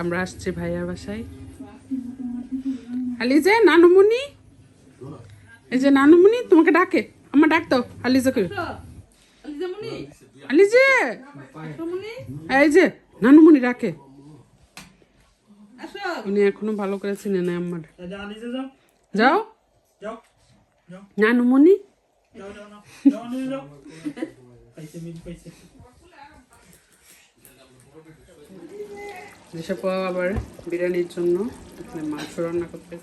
আমরা আসছি ভাইয়ার বাসায়। আলিজে, নানুমণি? এই যে নানুমণি, তোমাকে ডাকে। আমার ডাক দাও আলিজাকে আলিজে! এই যে, নানুমণি ডাকে। উনি এখনও ভালো করে চিনে নেয় আমার যাও। নানুমণি? যেসব আবার বিরিয়ানির জন্য এখানে মাংস রান্না করতে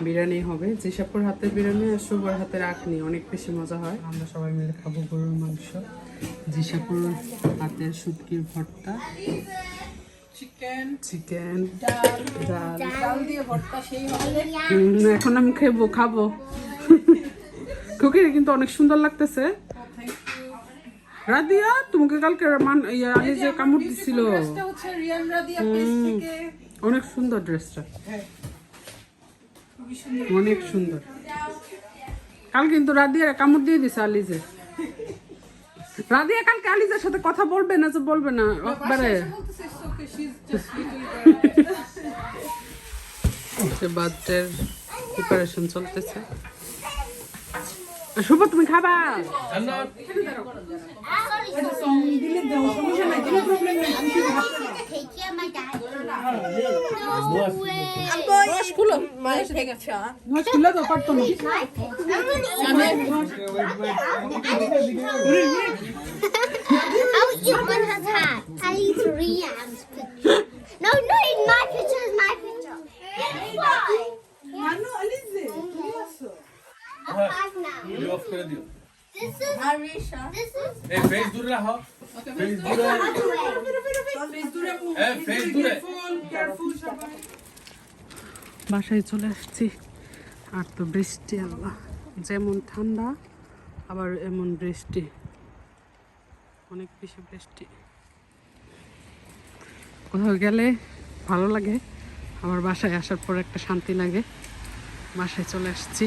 বিরিয়ানি হবে। যেসবপুর হাতের বিরিয়ানি আর শুভর হাতের আখনি অনেক বেশি মজা হয়। আমরা সবাই মিলে খাব গরুর মাংস। যেসবপুর হাতের শুটকির ভর্তা। চিকেন এখন আমি খাব খাব। খুকির কিন্তু অনেক সুন্দর লাগতেছে। রাদিয়া তোমাকে কালকে মান ইয়া আলি যে কামড় দিছিল। এটা হচ্ছে রিয়ান রাদিয়া পেজ থেকে। অনেক সুন্দর ড্রেসটা অনেক সুন্দর। কাল কিন্তু রাদিয়া কামড় দিয়ে দিছে আলিজে। রাদিয়া কালকে আলিজের সাথে কথা বলবে না যে বলবে না? একবারে। বার্থডের প্রিপারেশন চলতেছে। শুভ তুমি খাবা? দাও. No, no, my picture. My picture. Why? মানু আলিজে I'm five now. অফ করে দিও This is. Arisha This is. এই ফেস দূরে রাখো ফেস দূরে Other way. ফেস দূরে এ ফেস দূরে ফুল বাসায় চলে আসছি। আর তো বৃষ্টি আল্লাহ। যেমন ঠান্ডা আবার এমন বৃষ্টি। অনেক বেশি বৃষ্টি। কোথাও গেলে ভালো লাগে। আবার বাসায় আসার পর একটা শান্তি লাগে। বাসায় চলে আসছি।